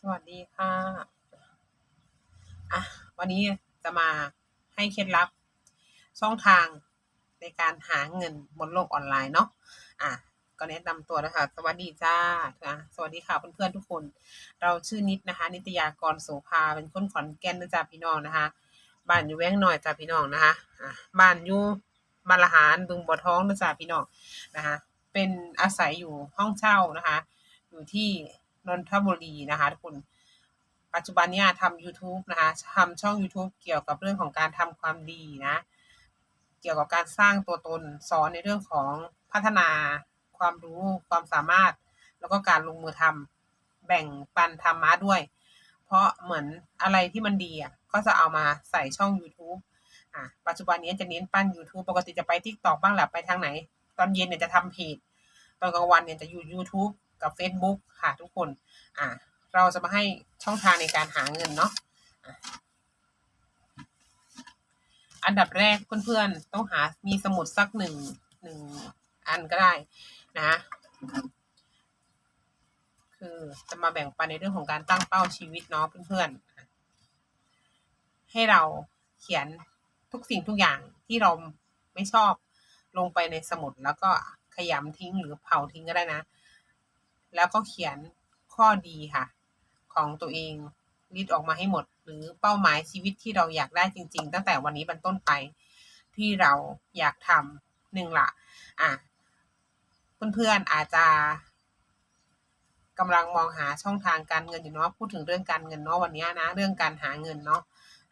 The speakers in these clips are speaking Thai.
สวัสดีค่ะ อะ วันนี้จะมาให้เคล็ดลับช่องทางในการหาเงินบนโลกออนไลน์เนาะ อะ ก็แนะนำตัวนะคะ สวัสดีจ้าอะสวัสดีค่ะเพื่อนๆทุกคน เราชื่อนิดนะคะ นิตยากรโสภา เป็นคนขอนแก่นนะจ๊ะพี่น้องนะคะ บ้านอยู่แว้งหน่อยจ้ะพี่น้องนะคะ อะ บ้านอยู่บานละหารบึงบัวท้องนะจ๊ะพี่น้องนะคะ เป็นอาศัยอยู่ห้องเช่านะคะ อยู่ที่ นนทบุรีนะคะทุกคนปัจจุบันนี่ยทำ YouTube นะคะทำช่อง YouTube เกี่ยวกับเรื่องของการทำความดีนะ เกี่ยวกับการสร้างตัวตนสอนในเรื่องของพัฒนาความรู้ความสามารถ แล้วก็การลงมือทำแบ่งปันธรรมะด้วย เพราะเหมือนอะไรที่มันดีอะก็จะเอามาใส่ช่อง YouTube อะปัจจุบันนี้จะเน้นปั้น YouTube ปกติจะไป TikTok บ้างแหละไปทางไหน ตอนเย็นเนี่ยจะทำเพจตอนกลางวันเนี่ยจะอยู่ YouTube กับ Facebook ค่ะทุกคน อะเราจะมาให้ช่องทางในการหาเงินเนาะอะอันดับแรกเพื่อนๆ ต้องหามีสมุดสักหนึ่งหนึ่งอันก็ได้นะคือจะมาแบ่งปันในเรื่องของการตั้งเป้าชีวิตเนาะเพื่อนๆ ให้เราเขียนทุกสิ่งทุกอย่างที่เราไม่ชอบลงไปในสมุดแล้วก็ขยำทิ้งหรือเผาทิ้งก็ได้นะ แล้วก็เขียนข้อดีค่ะ ของตัวเองรีดออกมาให้หมด หรือเป้าหมายชีวิตที่เราอยากได้จริง ๆ ตั้งแต่วันนี้เป็นต้นไปที่เราอยากทำหนึ่งละอะเพื่อนๆอาจจะกำลังมองหาช่องทางการเงินอยู่เนาะพูดถึงเรื่องการเงินเนาะวันนี้นะ เรื่องการหาเงินเนาะ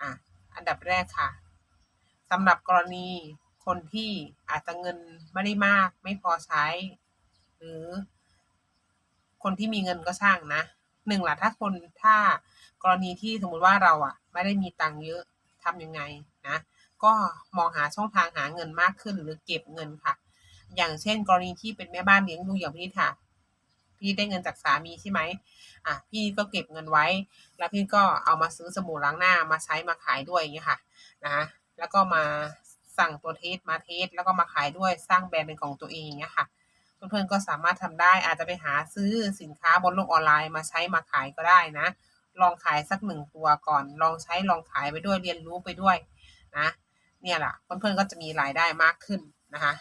อะอันดับแรกค่ะสำหรับกรณีคนที่อาจจะเงินไม่ได้มาก ไม่พอใช้ หรือ คนที่มีเงินก็ช่างนะหนึ่งละถ้าคนถ้ากรณีที่สมมุติว่าเราอะไม่ได้มีตังค์เยอะทำยังไงนะก็มองหาช่องทางหาเงินมากขึ้นหรือเก็บเงินค่ะ อย่างเช่น กรณีที่เป็นแม่บ้านเลี้ยงลูกอย่างพี่ค่ะ พี่ได้เงินจากสามีใช่ไหมอะพี่ก็เก็บเงินไว้ แล้วพี่ก็เอามาซื้อสบู่ล้างหน้ามาใช้มาขายด้วยอย่างเงี้ยค่ะนะแล้วก็มาสั่งตัวเทสมาเทสแล้วก็มาขายด้วยสร้างแบรนด์เป็นของตัวเองอย่างเงี้ยค่ะ เพื่อนๆก็สามารถทำได้อาจจะไปหาซื้อสินค้าบนโลกออนไลน์มาใช้มาขายก็ได้นะ ลองขายสักหนึ่งตัวก่อน ลองใช้ลองขายไปด้วยเรียนรู้ไปด้วยนะเนี่ยแหละเพื่อนๆก็จะมีรายได้มากขึ้นนะคะ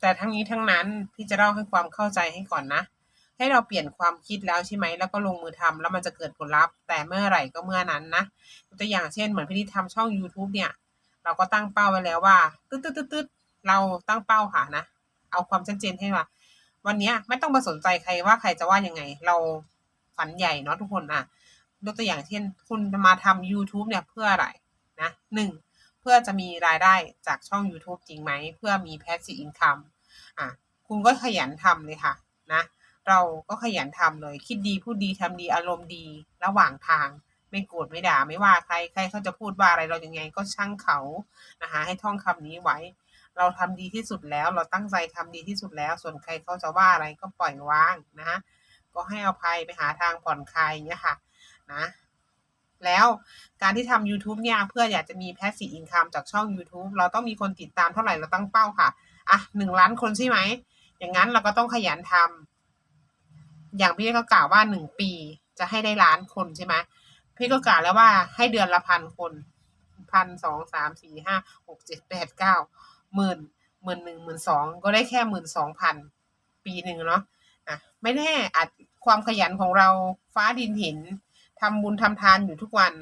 แต่ทั้งนี้ทั้งนั้นพี่จะเล่าให้ความเข้าใจให้ก่อนนะ ให้เราเปลี่ยนความคิดแล้วใช่ไหมแล้วก็ลงมือทำแล้วมันจะเกิดผลลัพธ์แต่เมื่อไหร่ก็เมื่อนั้นนะตัวอย่างเช่นเหมือนพี่ที่ทำช่อง YouTube เนี่ย เราก็ตั้งเป้าไว้แล้วว่าตึ๊ดตึ๊ดตึ๊ดตึ๊ด เราตั้งเป้าค่ะนะ เอาความชัดเจนให้ว่าวันนี้ไม่ต้องมาสนใจใครว่าใครจะว่ายังไง เราฝันใหญ่เนาะทุกคนอะยกตัวอย่างเช่น คุณมาทำ YouTube เนี่ยเพื่ออะไรนะหนึ่งเพื่อจะมีรายได้จากช่อง YouTube จริงไหม เพื่อมี passive income อะคุณก็ขยันทำเลยค่ะนะ เราก็ขยันทำเลย คิดดีพูดดีทำดีอารมณ์ดีระหว่างทาง ไม่โกรธไม่ด่าไม่ว่าใครใครเขาจะพูดว่าอะไรเรายังไงก็ช่างเขานะคะให้ท่องคำนี้ไว้ เราทำดีที่สุดแล้ว เราตั้งใจทำดีที่สุดแล้ว ส่วนใครเขาจะว่าอะไรก็ปล่อยวางนะก็ให้อภัยไปหาทางผ่อนคลายอย่างเงี้ยค่ะนะแล้วการที่ทำ YouTube เนี่ยเพื่ออยากจะมี passive income จากช่อง YouTube เราต้องมีคนติดตามเท่าไหร่เราตั้งเป้าค่ะ อะหนึ่งล้านคนใช่ไหม อย่างนั้นเราก็ต้องขยันทำอย่างพี่ก็กล่าวว่าหนึ่งปีจะให้ได้ล้านคนใช่ไหมพี่ก็กล่าวแล้วว่าให้เดือนละพันคนพันสองสามสี่ห้าหกเจ็ดแปดเก้า หมื่นหมื่นหนึ่งหมื่นสองก็ได้แค่หมื่นสองพันปีหนึ่งเนาะอะไม่แน่อาจความขยันของเราฟ้าดินเห็นทำบุญทำทานอยู่ทุกวัน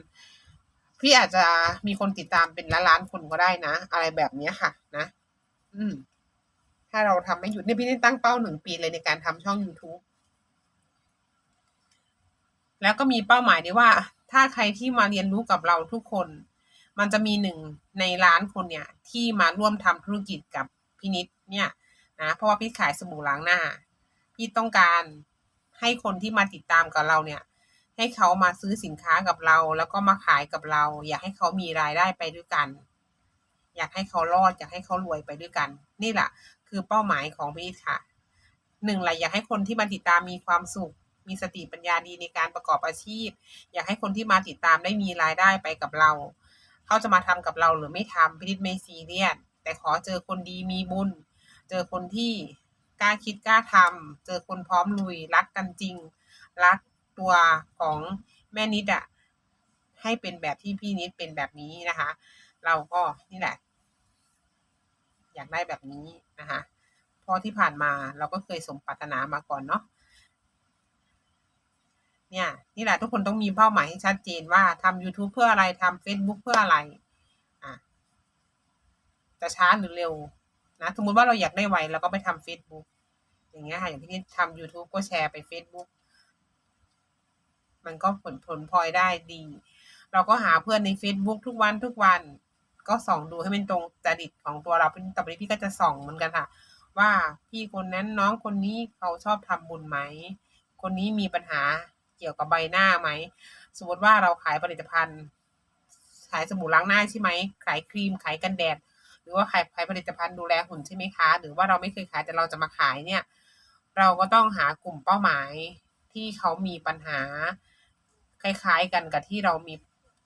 พี่อาจจะมีคนติดตามเป็นล้านล้านคนก็ได้นะ อะไรแบบนี้ค่ะ นะ อืม ถ้าเราทำไม่หยุดเนี่ยพี่ได้ตั้งเป้าหนึ่งปีเลยในการทำช่อง YouTube แล้วก็มีเป้าหมายด้วยว่า ถ้าใครที่มาเรียนรู้กับเราทุกคน มันจะมีหนึ่งในล้านคนเนี่ยที่มาร่วมทำธุรกิจกับพี่นิดเนี่ยนะเพราะว่าพี่ขายสบู่ล้างหน้า พี่ต้องการให้คนที่มาติดตามกับเราเนี่ย ให้เขามาซื้อสินค้ากับเรา แล้วก็มาขายกับเรา อยากให้เขามีรายได้ไปด้วยกัน อยากให้เขารอดอยากให้เขารวยไปด้วยกัน นี่แหละคือเป้าหมายของพี่ค่ะหนึ่งเลยอยากให้คนที่มาติดตามมีความสุข มีสติปัญญาดีในการประกอบอาชีพ อยากให้คนที่มาติดตามได้มีรายได้ไปกับเรา เขาจะมาทำกับเราหรือไม่ทำพินิจไม่ซีเรียสแต่ขอเจอคนดีมีบุญ เจอคนที่กล้าคิดกล้าทำเจอคนพร้อมลุยรักกันจริง รักตัวของแม่นิดอะให้เป็นแบบที่พี่นิดเป็นแบบนี้นะคะ เราก็นี่แหละ อยากได้แบบนี้นะคะเพราะที่ผ่านมาเราก็เคยสมปรารถนามาก่อนเนาะ เนี่ยนี่แหละทุกคนต้องมีเป้าหมายให้ชัดเจนว่าทำ YouTube เพื่ออะไรทำ Facebook เพื่ออะไรอะจะช้าหรือเร็วนะสมมติว่าเราอยากได้ไวเราก็ไปทำ Facebook อย่างเงี้ยค่ะอย่างที่นี่ทำ YouTube ก็แชร์ไป Facebook มันก็ผลผลพลอยได้ดี เราก็หาเพื่อนใน Facebook ทุกวันทุกวันก็ส่องดูให้เป็นตรงจริตของตัวเราเป็นต่อไปนี้พี่ก็จะส่องเหมือนกันค่ะ ว่าพี่คนนั้นน้องคนนี้เขาชอบทำบุญไหม คนนี้มีปัญหา เกี่ยวกับใบหน้าไหม สมมติว่าเราขายผลิตภัณฑ์ ขายสบู่ล้างหน้าใช่ไหม ขายครีม ขายกันแดด หรือว่าขายขายผลิตภัณฑ์ดูแลหุ่นใช่ไหมคะ หรือว่าเราไม่เคยขายแต่เราจะมาขายเนี่ย เราก็ต้องหากลุ่มเป้าหมายที่เขามีปัญหา คล้ายๆกันกับที่เรามี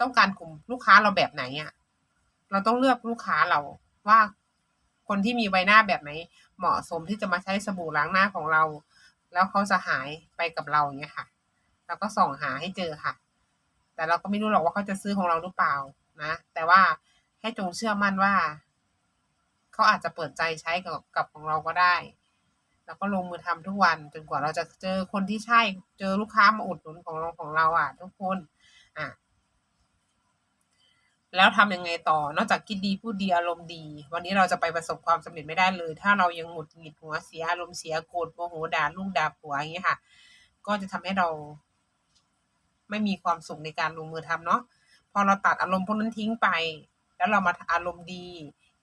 ต้องการกลุ่มลูกค้าเราแบบไหนอะ่ะ เราต้องเลือกลูกค้าเราว่าคนที่มีใบหน้าแบบไหน เหมาะสมที่จะมาใช้สบู่ล้างหน้าของเรา แล้วเขาจะหายไปกับเราอย่างเงี้ยค่ะ เราก็ส่องหาให้เจอค่ะ แต่เราก็ไม่รู้หรอกว่าเขาจะซื้อของเราหรือเปล่านะ แต่ว่าให้จงเชื่อมั่นว่า เขาอาจจะเปิดใจใช้กับกับของเราก็ได้ แล้วก็ลงมือทำทุกวันจนกว่าเราจะเจอคนที่ใช่ เจอลูกค้ามาอุดหนุนของเราของเราอะ ทุกคนอะแล้วทำยังไงต่อ นอกจากคิดดีพูดดีอารมณ์ดี วันนี้เราจะไปประสบความสำเร็จไม่ได้เลย ถ้าเรายังหงุดหงิดหัวเสียอารมณ์เสียโกรธโมโหด่าลูกด่าผัวอย่างเงี้ยค่ะ ก็จะทำให้เรา ไม่มีความสุขในการลงมือทำเนาะพอเราตัดอารมณ์พวกนั้นทิ้งไป แล้วเรามาอารมณ์ดี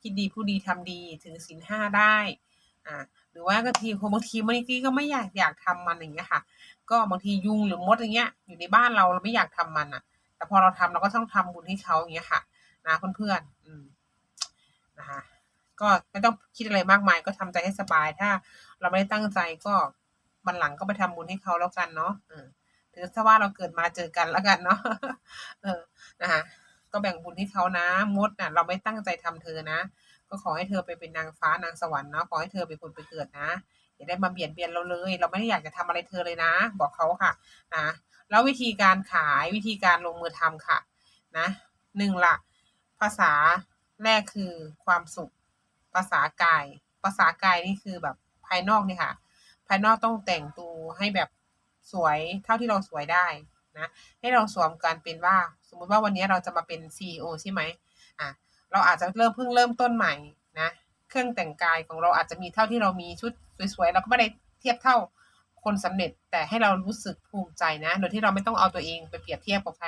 คิดดีผู้ดีทำดีถึงศีลห้าได้อ่าหรือว่าบางทีบางทีบางทีก็ไม่อยากอยากทำมันอย่างเงี้ยค่ะ ก็บางทียุงหรือมดอย่างเงี้ย อยู่ในบ้านเราเราไม่อยากทำมันอะ แต่พอเราทำเราก็ต้องทำบุญให้เขาอย่างเงี้ยค่ะ นะเพื่อนๆอืมนะคะก็ไม่ต้องคิดอะไรมากมายก็ทำใจให้สบายถ้า เราไม่ได้ตั้งใจก็บันหลังก็ไปทำบุญให้เขาแล้วกันเนาะอืม ถือซะว่าเราเกิดมาเจอกันแล้วกันเนาะเออนะคะก็แบ่งบุญให้เขานะมดน่ะ เราไม่ตั้งใจทำเธอนะ ก็ขอให้เธอไปเป็นนางฟ้านางสวรรค์เนาะขอให้เธอไปผุดไปเกิดนะอย่าได้มาเบียดเบียนเราเลย เราไม่ได้อยากจะทำอะไรเธอเลยนะ บอกเขาค่ะนะแล้ววิธีการขายวิธีการลงมือทำค่ะ นะหนึ่งละภาษาแรกคือความสุข ภาษากาย ภาษากายนี่คือแบบภายนอกนี่ค่ะ ภายนอกต้องแต่งตัวให้แบบ สวยเท่าที่เราสวยได้นะให้เราสวมการเป็นว่า สมมุติว่าวันนี้เราจะมาเป็นซีอใช่ไหมอะเราอาจจะเริ่มเพิ่งเริ่มต้นใหม่นะเครื่องแต่งกายของเราอาจจะมีเท่าที่เรามีชุดสวยๆเราก็ไม่ได้เทียบเท่าคนสำเร็จแต่ให้เรารู้สึกภูมิใจนะ โดยที่เราไม่ต้องเอาตัวเองไปเปรียบเทียบกับใคร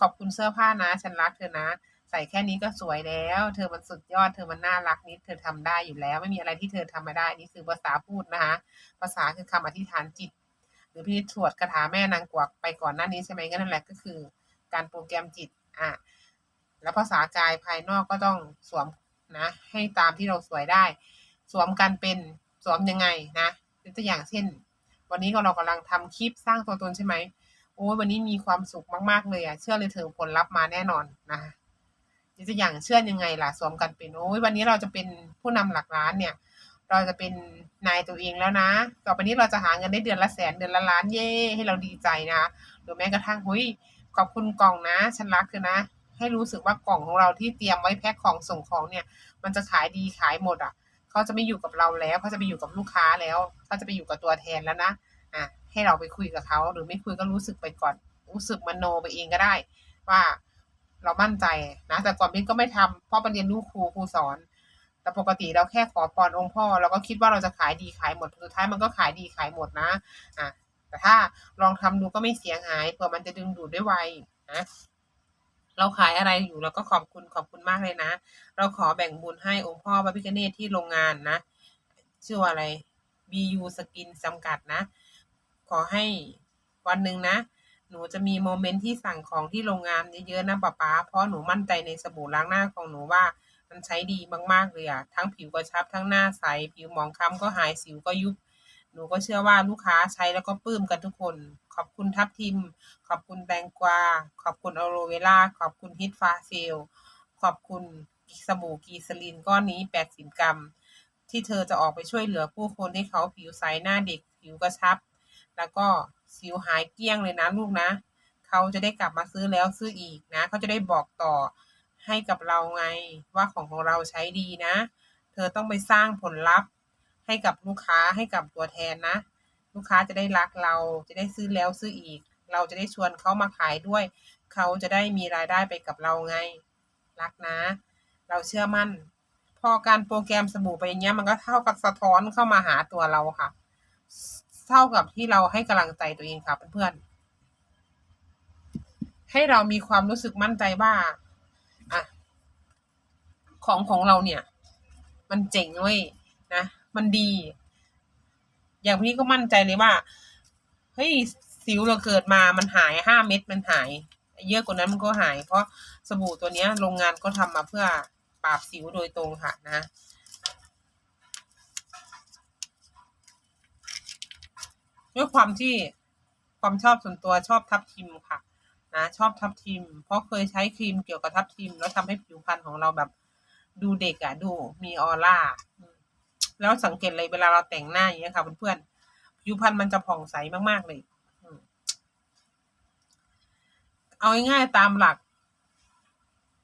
ขอบคุณเสื้อผ้านะ ฉันรักเธอนะ ใส่แค่นี้ก็สวยแล้ว เธอมันสุดยอดเธอมันน่ารักนิดเธอทำได้อยู่แล้ว ไม่มีอะไรที่เธอทำไม่ได้ นี่คือภาษาพูดนะคะ ภาษาคือคำอธิษฐานจิต รือพี่สวดคาถาแม่นางกวักไปก่อนหน้านี้ใช่ไหมก็นั่นแหละก็คือ การโปรแกรมจิตอะแล้วภาษากายภายนอกก็ต้องสวมนะ ให้ตามที่เราสวยได้ สวมกันเป็นสวมยังไงนะยกตัวอย่างเช่น วันนี้เรากำลังทำคลิปสร้างตัวตนใช่ไหมโอ้ยวันนี้มีความสุขมากๆเลยอะเชื่อเลยเธอผลลัพธ์มาแน่นอนนะคะยกตัวอย่างเชื่อยังไงล่ะสวมกันเป็นโอ้ยวันนี้เราจะเป็นผู้นำหลักล้านเนี่ย เราจะเป็นนายตัวเองแล้วนะ ต่อไปนี้เราจะหาเงินได้เดือนละแสนเดือนละล้านเย่ให้เราดีใจนะหรือแม้กระทั่งเฮ้ยขอบคุณกล่องนะ ฉันรักเธอนะ ให้รู้สึกว่ากล่องของเราที่เตรียมไว้แพ็คของส่งของเนี่ย มันจะขายดีขายหมดอะเขาจะไม่อยู่กับเราแล้วเขาจะไปอยู่กับลูกค้าแล้วเขาจะไปอยู่กับตัวแทนแล้วนะอะให้เราไปคุยกับเขาหรือไม่คุยก็รู้สึกไปก่อน รู้สึกมโนไปเองก็ได้ ว่าเรามั่นใจนะแต่ก่อนพี่ก็ไม่ทำเพราะไปเรียนรู้ครูครูสอน แต่ปกติเราแค่ขอพรองค์พ่อเราก็คิดว่าเราจะขายดีขายหมดสุดท้ายมันก็ขายดีขายหมดนะอะแต่ถ้าลองทำดูก็ไม่เสียหายเผื่อมันจะดึงดูดได้ไวนะเราขายอะไรอยู่เราก็ขอบคุณขอบคุณมากเลยนะ เราขอแบ่งบุญให้องค์พ่อพระพิฆเนศที่โรงงานนะชื่ออะไร BU Skin จำกัดนะ ขอให้วันหนึ่งนะ หนูจะมีโมเมนต์ที่สั่งของที่โรงงานเยอะๆนะป๊าป๊าเพราะหนูมั่นใจในสบู่ล้างหน้าของหนูว่า มันใช้ดีมากๆเลยอะทั้งผิวกระชับทั้งหน้าใส ผิวหมองคล้ำก็หายสิวก็ยุบ หนูก็เชื่อว่าลูกค้าใช้แล้วก็ปลื้มกันทุกคน ขอบคุณทับทิม ขอบคุณแตงกวา ขอบคุณอโรเวล่า ขอบคุณฮิตฟาเซล ขอบคุณสบู่กีซลินก้อนนี้ 80 กรัม ที่เธอจะออกไปช่วยเหลือผู้คนให้เขาผิวใสหน้าเด็ก ผิวกระชับ แล้วก็สิวหายเกลี้ยงเลยนะลูกนะ เขาจะได้กลับมาซื้อแล้วซื้ออีกนะ เขาจะได้บอกต่อ ให้กับเราไง ว่าของของเราใช้ดีนะ เธอต้องไปสร้างผลลัพธ์ ให้กับลูกค้าให้กับตัวแทนนะ ลูกค้าจะได้รักเราจะได้ซื้อแล้วซื้ออีก เราจะได้ชวนเขามาขายด้วย เขาจะได้มีรายได้ไปกับเราไง รักนะ เราเชื่อมั่น พอการโปรแกรมสบู่ไปอย่างเงี้ยมันก็เท่ากับสะท้อนเข้ามาหาตัวเราค่ะ เท่ากับที่เราให้กำลังใจตัวเองค่ะเพื่อนๆให้เรามีความรู้สึกมั่นใจว่า ของของเราเนี่ย มันเจ๋งเว้ยนะ มันดี อย่างพี่ก็มั่นใจเลยว่า เฮ้ย สิวเราเกิดมามันหายห้าเม็ดมันหาย เยอะกว่านั้นมันก็หาย เพราะสบู่ตัวเนี้ยโรงงานก็ทำมาเพื่อปราบสิวโดยตรงค่ะนะด้วยความที่ความชอบส่วนตัวชอบทับทิมค่ะ นะ ชอบทับทิม เพราะเคยใช้ครีมเกี่ยวกับทับทิม แล้วทำให้ผิวพรรณของเราแบบ ดูเด็กอะดูมีออร่าแล้วสังเกตเลยเวลาเราแต่งหน้าอย่างเงี้ยค่ะเพื่อนๆผิวพรรณมันจะผ่องใสมากๆเลยเอาง่ายๆตามหลัก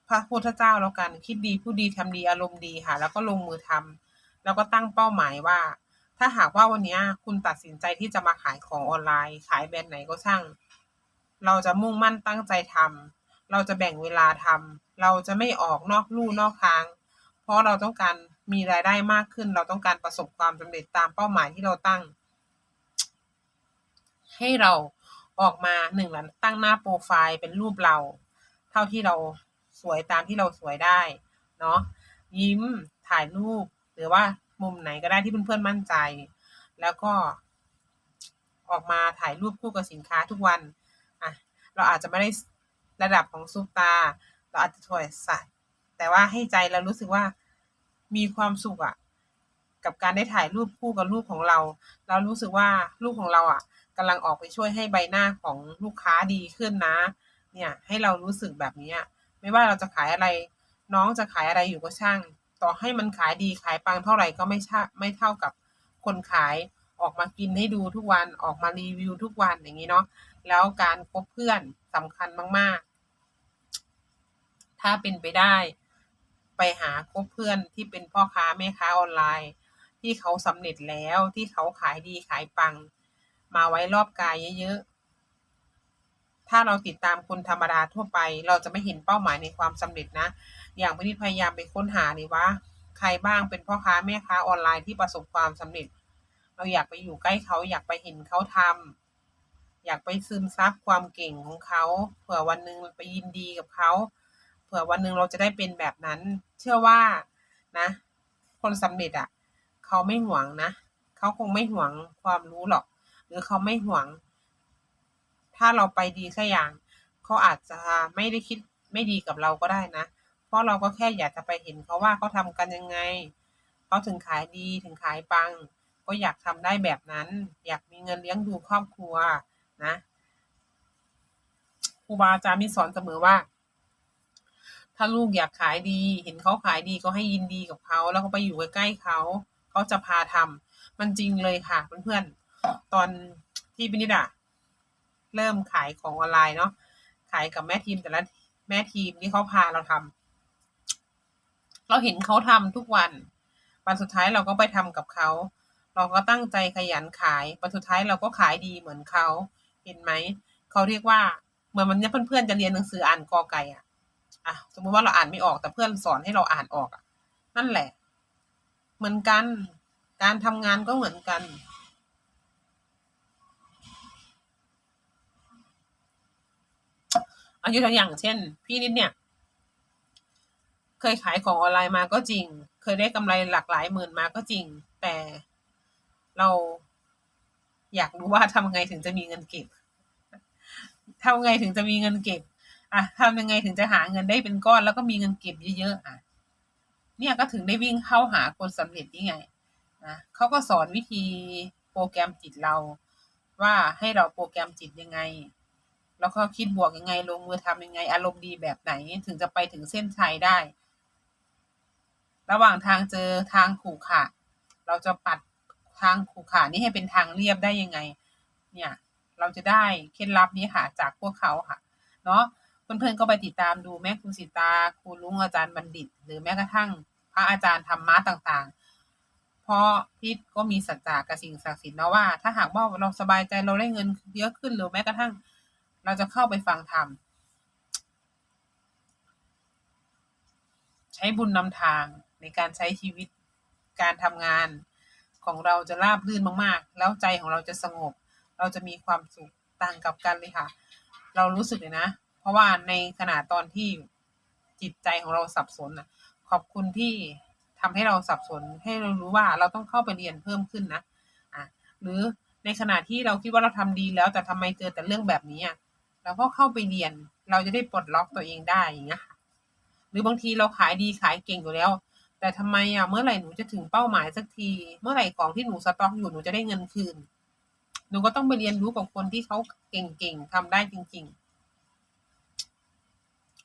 พระพุทธเจ้าแล้วกัน คิดดีพูดดีทำดีอารมณ์ดีค่ะ แล้วก็ลงมือทำแล้วก็ตั้งเป้าหมายว่า ถ้าหากว่าวันนี้คุณตัดสินใจที่จะมาขายของออนไลน์ ขายแบรนด์ไหนก็ช่าง เราจะมุ่งมั่นตั้งใจทำเราจะแบ่งเวลาทำเราจะไม่ออกนอกลู่นอกทาง เพราะเราต้องการมีรายได้มากขึ้น เราต้องการประสบความสำเร็จตามเป้าหมายที่เราตั้ง ให้เราออกมาหนึ่งหลังตั้งหน้าโปรไฟล์เป็นรูปเรา เท่าที่เราสวยตามที่เราสวยได้เนาะยิ้มถ่ายรูป หรือว่ามุมไหนก็ได้ที่เพื่อนๆมั่นใจ แล้วก็ ออกมาถ่ายรูปคู่กับสินค้าทุกวันอะเราอาจจะไม่ได้ระดับของซุปตา เราอาจจะถอยสัต แต่ว่าให้ใจเรารู้สึกว่ามีความสุขอะกับการได้ถ่ายรูปคู่กับรูปของเรา เรารู้สึกว่ารูปของเราอะกำลังออกไปช่วยให้ใบหน้าของลูกค้าดีขึ้นนะ เนี่ยให้เรารู้สึกแบบนี้ไม่ว่าเราจะขายอะไร น้องจะขายอะไรอยู่ก็ช่าง ต่อให้มันขายดีขายปังเท่าไหร่ก็ไม่ช่ไม่เท่ากับคนขายออกมากินให้ดูทุกวันออกมารีวิวทุกวันอย่างนี้เนาะแล้วการคบเพื่อนสำคัญมาก ๆ ถ้าเป็นไปได้ ไปหาคบเพื่อนที่เป็นพ่อค้าแม่ค้าออนไลน์ ที่เขาสำเร็จแล้วที่เขาขายดีขายปัง มาไว้รอบกายเยอะๆ ถ้าเราติดตามคนธรรมดาทั่วไป เราจะไม่เห็นเป้าหมายในความสำเร็จนะ อย่างพี่พยายามไปค้นหาเลยว่า ใครบ้างเป็นพ่อค้าแม่ค้าออนไลน์ที่ประสบความสำเร็จ เราอยากไปอยู่ใกล้เขาอยากไปเห็นเขาทำอยากไปซึมซับความเก่งของเขา เผื่อวันหนึ่งไปยินดีกับเขา ผื่อวันหนึ่งเราจะได้เป็นแบบนั้น เชื่อว่านะ คนสำเร็จอะ่ะ เขาไม่หวงนะ เขาคงไม่หวงความรู้หรอก หรือเขาไม่หวง ถ้าเราไปดีสักอย่าง เขาอาจจะไม่ได้คิดไม่ดีกับเราก็ได้นะ เพราะเราก็แค่อยากจะไปเห็นเขาว่าเขาทำกันยังไง เขาถึงขายดีถึงขายปัง ก็อยากทำได้แบบนั้น อยากมีเงินเลี้ยงดูครอบครัวนะครูบาอาจารย์มีสอนเสมอว่า ถ้าลูกอยากขายดี เห็นเขาขายดีก็ให้ยินดีกับเขา แล้วก็ไปอยู่ใกล้ๆเขาเขาจะพาทำมันจริงเลยค่ะเพื่อนๆตอนที่พินิดาเริ่มขายของออนไลน์เนาะขายกับแม่ทีมแต่ละแม่ทีมที่เขาพาเราทำเราเห็นเขาทำทุกวัน วันสุดท้ายเราก็ไปทำกับเขาเราก็ตั้งใจขยันขายวันสุดท้ายเราก็ขายดีเหมือนเขาเห็นไหมเขาเรียกว่าเหมือนมันเนี่ยเพื่อนๆจะเรียนหนังสืออ่านกอไก่อะ อะสมมติว่าเราอ่านไม่ออกแต่เพื่อนสอนให้เราอ่านออกอะนั่นแหละ เหมือนกัน การทำงานก็เหมือนกัน อายุตัวอย่างเช่น พี่นิดเนี่ย เคยขายของออนไลน์มาก็จริง เคยได้กำไรหลักหลายหมื่นมาก็จริง แต่เราอยากรู้ว่าทำไงถึงจะมีเงินเก็บทำไงถึงจะมีเงินเก็บ อะทำยังไงถึงจะหาเงินได้เป็นก้อนแล้วก็มีเงินเก็บเยอะๆอะ เนี่ยก็ถึงได้วิ่งเข้าหาคนสำเร็จนี่ไงนะเขาก็สอนวิธีโปรแกรมจิตเรา ว่าให้เราโปรแกรมจิตยังไง แล้วก็คิดบวกยังไง ลงมือทำยังไง อารมณ์ดีแบบไหนถึงจะไปถึงเส้นชัยได้ ระหว่างทางเจอทางขู่ขะเราจะปัดทางขรุขระนี้ให้เป็นทางเรียบได้ยังไง เนี่ย เราจะได้เคล็ดลับนี้ค่ะจากพวกเขาค่ะ เนาะ เพื่อนๆก็ไปติดตามดูแม่ครูสิตาครูลุงอาจารย์บัณฑิต หรือแม้กระทั่งพระอาจารย์ธรรมะต่างๆ เพราะพี่ก็มีสัจจะกับสิ่งศักดิ์สิทธิ์นะว่า ถ้าหากว่าเราสบายใจเราได้เงินเยอะขึ้นหรือแม้กระทั่ง เราจะเข้าไปฟังธรรมใช้บุญนำทางในการใช้ชีวิตการทำงานของเราจะราบรื่นมากๆ แล้วใจของเราจะสงบ เราจะมีความสุขต่างกับกันเลยค่ะ เรารู้สึกเลยนะ เพราะว่าในขณะตอนที่จิตใจของเราสับสนนะขอบคุณที่ทำให้เราสับสนให้เรารู้ว่าเราต้องเข้าไปเรียนเพิ่มขึ้นนะอะหรือในขณะที่เราคิดว่าเราทำดีแล้วแต่ทำไมเจอแต่เรื่องแบบนี้อะเราก็เข้าไปเรียน เราจะได้ปลดล็อกตัวเองได้อย่างเงี้ยค่ะหรือบางทีเราขายดีขายเก่งอยู่แล้ว แต่ทำไมอะเมื่อไหร่หนูจะถึงเป้าหมายสักที เมื่อไหร่ของที่หนูสต็อกอยู่หนูจะได้เงินคืน หนูก็ต้องไปเรียนรู้กับคนที่เขาเก่งๆทำได้จริง ๆ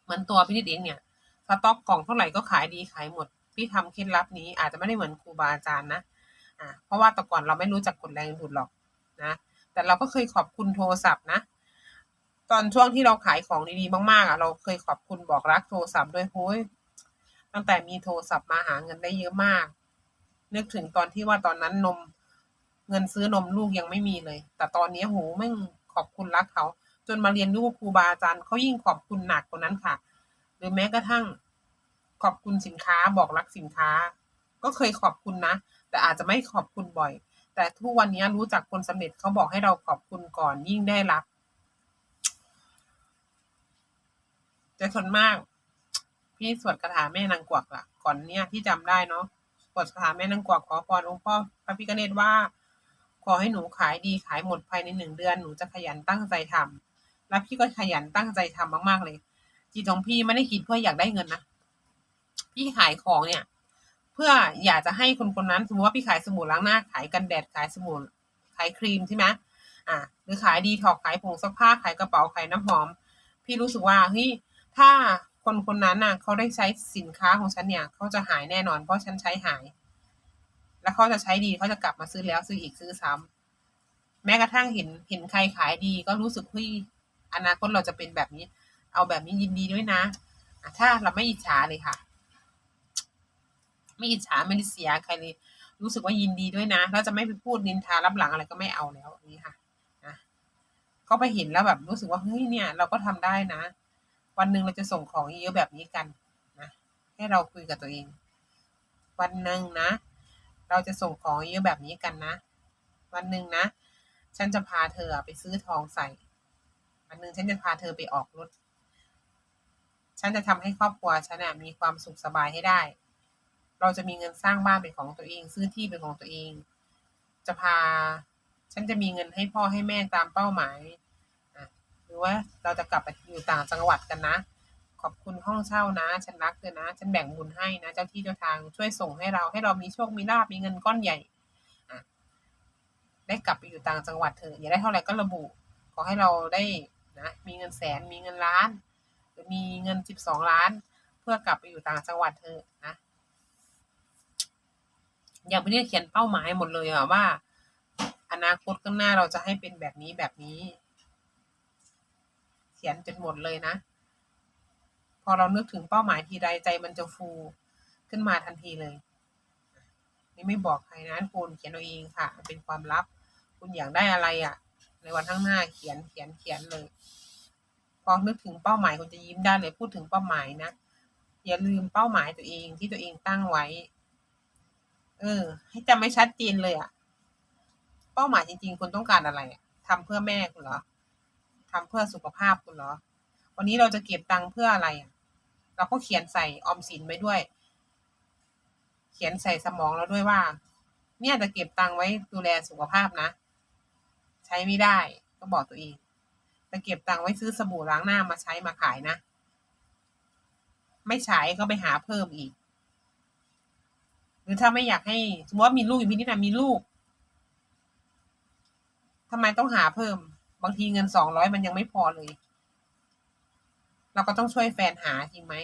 เหมือนตัวพี่นิดเองเนี่ยสต็อกกล่องเท่าไหร่ก็ขายดีขายหมด พี่ทำเคล็ดลับนี้อาจจะไม่ได้เหมือนครูบาอาจารย์นะอ่าเพราะว่าแต่ก่อนเราไม่รู้จักกฎแรงดูดหรอกนะ แต่เราก็เคยขอบคุณโทรศัพท์นะ ตอนช่วงที่เราขายของดีๆมากๆอะเราเคยขอบคุณบอกรักโทรศัพท์ด้วยโฮ้ยตั้งแต่มีโทรศัพท์มาหาเงินได้เยอะมาก นึกถึงตอนที่ว่าตอนนั้นนม เงินซื้อนมลูกยังไม่มีเลย แต่ตอนนี้โหแม่งขอบคุณรักเขา จนมาเรียนรู้ครูบาอาจารย์เขายิ่งขอบคุณหนักกว่านั้นค่ะ หรือแม้กระทั่งขอบคุณสินค้าบอกรักสินค้า ก็เคยขอบคุณนะ แต่อาจจะไม่ขอบคุณบ่อย แต่ทุกวันนี้รู้จักคนสำเร็จเขาบอกให้เราขอบคุณก่อนยิ่งได้รับแต่ส่วนมาก พี่สวดคาถาแม่นางกวักล่ะ ก่อนเนี้ยที่จำได้เนาะสวดคาถาแม่นางกวักขอพรองค์พ่อพระพิฆเนศว่าขอให้หนูขายดีขายหมดภายในหนึ่งเดือน หนูจะขยันตั้งใจทำ แล้วพี่ก็ขยันตั้งใจทำมากๆเลย จิตของพี่ไม่ได้คิดเพื่ออยากได้เงินนะพี่ขายของเนี่ย เพื่ออยากจะให้คนคนนั้นสมมติว่าพี่ขายสบู่ล้างหน้าขายกันแดดขายสบู่ขายครีมใช่ไหมอ่าหรือขายดีถอกขายผงซักผ้าขายกระเป๋าขายน้ำหอม พี่รู้สึกว่าเฮ้ยถ้าคนคนนั้นน่ะเขาได้ใช้สินค้าของฉันเนี่ยเขาจะหายแน่นอน เพราะฉันใช้หาย แล้วเขาจะใช้ดีเขาจะกลับมาซื้อแล้วซื้ออีกซื้อซ้ำแม้กระทั่งเห็นเห็นใครขายดีก็รู้สึกเฮ้ย อนาคตเราจะเป็นแบบนี้ เอาแบบนี้ยินดีด้วยนะถ้าเราไม่อิจฉาเลยค่ะ ไม่อิจฉาไม่ได้เสียใครเลยรู้สึกว่ายินดีด้วยนะเราจะไม่ไปพูดนินทารับหลังอะไรก็ไม่เอาแล้วนี่ค่ะนะก็ไปเห็นแล้วแบบรู้สึกว่าเฮ้ยเนี่ย เราก็ทำได้นะ วันหนึ่งเราจะส่งของเยอะแบบนี้กันนะให้เราคุยกับตัวเอง วันหนึ่งนะ เราจะส่งของเยอะแบบนี้กันนะ วันหนึ่งนะ ฉันจะพาเธอไปซื้อทองใส่ วันหนึ่งฉันจะพาเธอไปออกรถ ฉันจะทำให้ครอบครัวฉันมีความสุขสบายให้ได้ เราจะมีเงินสร้างบ้านเป็นของตัวเอง ซื้อที่เป็นของตัวเอง จะพา ฉันจะมีเงินให้พ่อให้แม่ตามเป้าหมายอะหรือว่าเราจะกลับไปอยู่ต่างจังหวัดกันนะ ขอบคุณห้องเช่านะ ฉันรักเธอนะ ฉันแบ่งบุญให้นะ เจ้าที่เจ้าทางช่วยส่งให้เรา ให้เรามีโชค มีลาบ มีเงินก้อนใหญ่อะได้กลับไปอยู่ต่างจังหวัดเถอะ อย่าได้เท่าไหร่ก็ระบุ ขอให้เราได้ นะมีเงินแสนมีเงินล้านหรือมีเงินสิบสองล้าน เพื่อกลับไปอยู่ต่างจังหวัดเถอนะอย่างพี่เนี่ยเขียนเป้าหมายหมดเลยอะว่า อนาคตข้างหน้าเราจะให้เป็นแบบนี้แบบนี้ เขียนจนหมดเลยนะ พอเรานึกถึงเป้าหมายทีใดใจมันจะฟูขึ้นมาทันทีเลยนี่ไม่บอกใครนะคุณเขียนเอาเองค่ะ เป็นความลับ คุณอยากได้อะไรอะ่ะ ในวันข้างหน้าเขียนเขียนเขียนเลย พอนึกถึงเป้าหมายคุณจะยิ้มได้เลยพูดถึงเป้าหมายนะอย่าลืมเป้าหมายตัวเองที่ตัวเองตั้งไว้ เออ ให้จำไม่ชัดเจนเลยอะ่ะเป้าหมายจริง ๆ คุณต้องการอะไรอะทำเพื่อแม่คุณเหรอทำเพื่อสุขภาพคุณเหรอ วันนี้เราจะเก็บตังค์เพื่ออะไรเราก็เขียนใส่ออมสินไว้ด้วย เขียนใส่สมองเราด้วยว่า เนี่ยจะเก็บตังค์ไว้ดูแลสุขภาพนะ ใช้ไม่ได้ก็บอกตัวเองจะเก็บตังค์ไว้ซื้อสบู่ล้างหน้ามาใช้มาขายนะ ไม่ใช้ก็ไปหาเพิ่มอีก หรือถ้าไม่อยากให้สมมติว่ามีลูกอยู่พี่นิดนะมีลูกทำไมต้องหาเพิ่ม บางทีเงินสองร้อยมันยังไม่พอเลย เราก็ต้องช่วยแฟนหาจริงไหม